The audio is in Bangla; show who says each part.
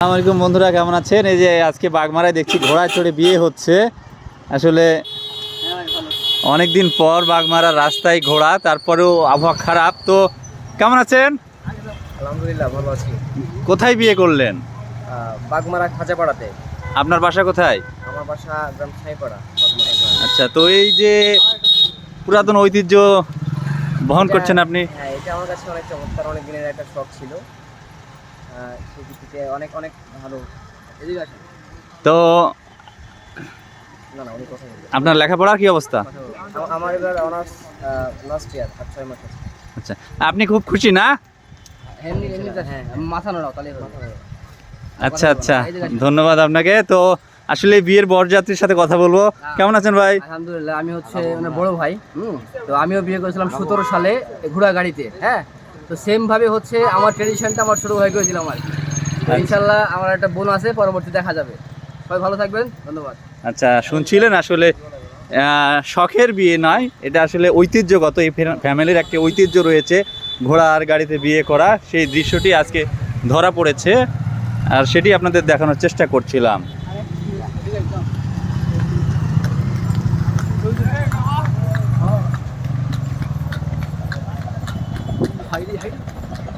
Speaker 1: আসসালামাইকুম বন্ধুরা কেমন আছেন? এই যে আজকে বাগমারায় দেখছি ঘোড়ায় চড়ে বিয়ে হচ্ছে। আসলে অনেক দিন পর বাগমারার রাস্তায় ঘোড়া তারপরেও আবহাওয়া খারাপ। তো কেমন আছেন?
Speaker 2: আলহামদুলিল্লাহ ভালো আছি।
Speaker 1: কোথায় বিয়ে করলেন?
Speaker 2: বাগমারা খাঁচাপাড়াতে।
Speaker 1: আপনার বাসা কোথায়?
Speaker 2: আমার বাসা গ্রাম বাগমারা।
Speaker 1: আচ্ছা তো এই যে পুরাতন ঐতিহ্য বহন করছেন আপনি?
Speaker 2: হ্যাঁ এটা আমার কাছে অনেক চমৎকার অনেক দিনের একটা শখ ছিল। আহ, থেকে অনেক অনেক ভালো এদিকে আসেন।
Speaker 1: তো
Speaker 2: না না উনি কথা বলবেন।
Speaker 1: আপনার লেখাপড়ার কি অবস্থা?
Speaker 2: কথা বলবেন। আমা- আমার এবার অনার্স লাস্ট ইয়ার আর ছয় মাস
Speaker 1: আচ্ছা আপনি খুব খুশি না?
Speaker 2: হ্যাঁ নড়াও
Speaker 1: আচ্ছা আচ্ছা ধন্যবাদ আপনাকে। তো আসলে বিয়ের বরযাত্রীর সাথে কথা বলব। কেমন আছেন ভাই?
Speaker 3: আলহামদুলিল্লাহ আমি হচ্ছে মানে বড় ভাই হুম? তো আমিও বিয়ে করেছিলাম সতেরো সালে ঘোড়া গাড়িতে হ্যাঁ? তো সেম ভাবে হচ্ছে আমার ট্রেডিশনটা আমার ছোট ভাই করেছিলাম আর কি। ইনশাল্লাহ আমার একটা বোন আছে পরবর্তী দেখা যাবে। সবাই ভালো থাকবেন ধন্যবাদ।
Speaker 1: আচ্ছা শুনছিলেন আসলে শখের বিয়ে নয় এটা আসলে ঐতিহ্যগত এই ফ্যামিলির একটা ঐতিহ্য রয়েছে ঘোড়া আর গাড়িতে বিয়ে করা সেই দৃশ্যটি আজকে ধরা পড়েছে আর সেটি আপনাদের দেখানোর চেষ্টা করছিলাম। હાઈડી હાઈડી